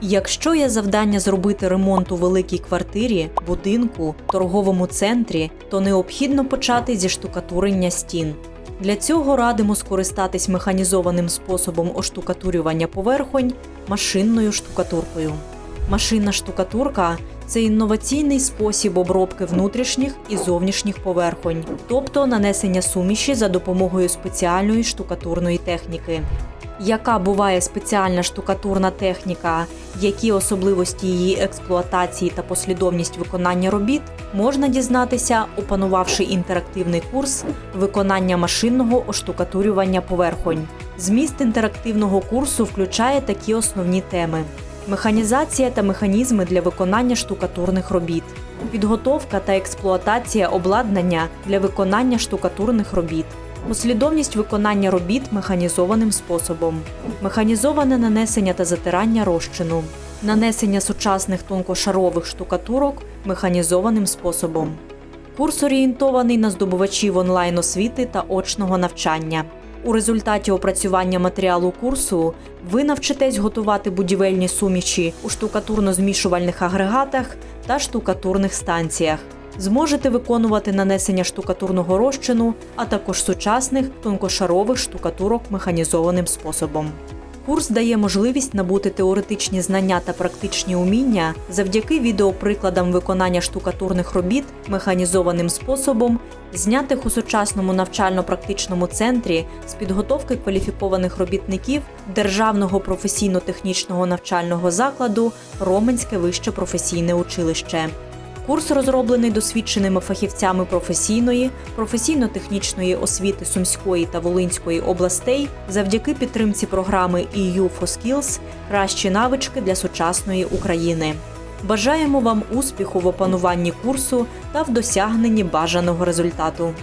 Якщо є завдання зробити ремонт у великій квартирі, будинку, торговому центрі, то необхідно почати зі штукатурення стін. Для цього радимо скористатись механізованим способом оштукатурювання поверхонь машинною штукатуркою. Машинна штукатурка це інноваційний спосіб обробки внутрішніх і зовнішніх поверхонь, тобто нанесення суміші за допомогою спеціальної штукатурної техніки. Яка буває спеціальна штукатурна техніка, які особливості її експлуатації та послідовність виконання робіт, можна дізнатися, опанувавши інтерактивний курс виконання машинного оштукатурювання поверхонь. Зміст інтерактивного курсу включає такі основні теми: механізація та механізми для виконання штукатурних робіт, підготовка та експлуатація обладнання для виконання штукатурних робіт. Послідовність виконання робіт механізованим способом, механізоване нанесення та затирання розчину, нанесення сучасних тонкошарових штукатурок механізованим способом. Курс орієнтований на здобувачів онлайн освіти та очного навчання. У результаті опрацювання матеріалу курсу ви навчитесь готувати будівельні суміші у штукатурно-змішувальних агрегатах та штукатурних станціях. Зможете виконувати нанесення штукатурного розчину, а також сучасних тонкошарових штукатурок механізованим способом. Курс дає можливість набути теоретичні знання та практичні уміння завдяки відеоприкладам виконання штукатурних робіт механізованим способом, знятих у сучасному навчально-практичному центрі з підготовки кваліфікованих робітників Державного професійно-технічного навчального закладу Роменське вище професійне училище. Курс розроблений досвідченими фахівцями професійної, професійно-технічної освіти Сумської та Волинської областей завдяки підтримці програми EU for Skills кращі навички для сучасної України. Бажаємо вам успіху в опануванні курсу та в досягненні бажаного результату.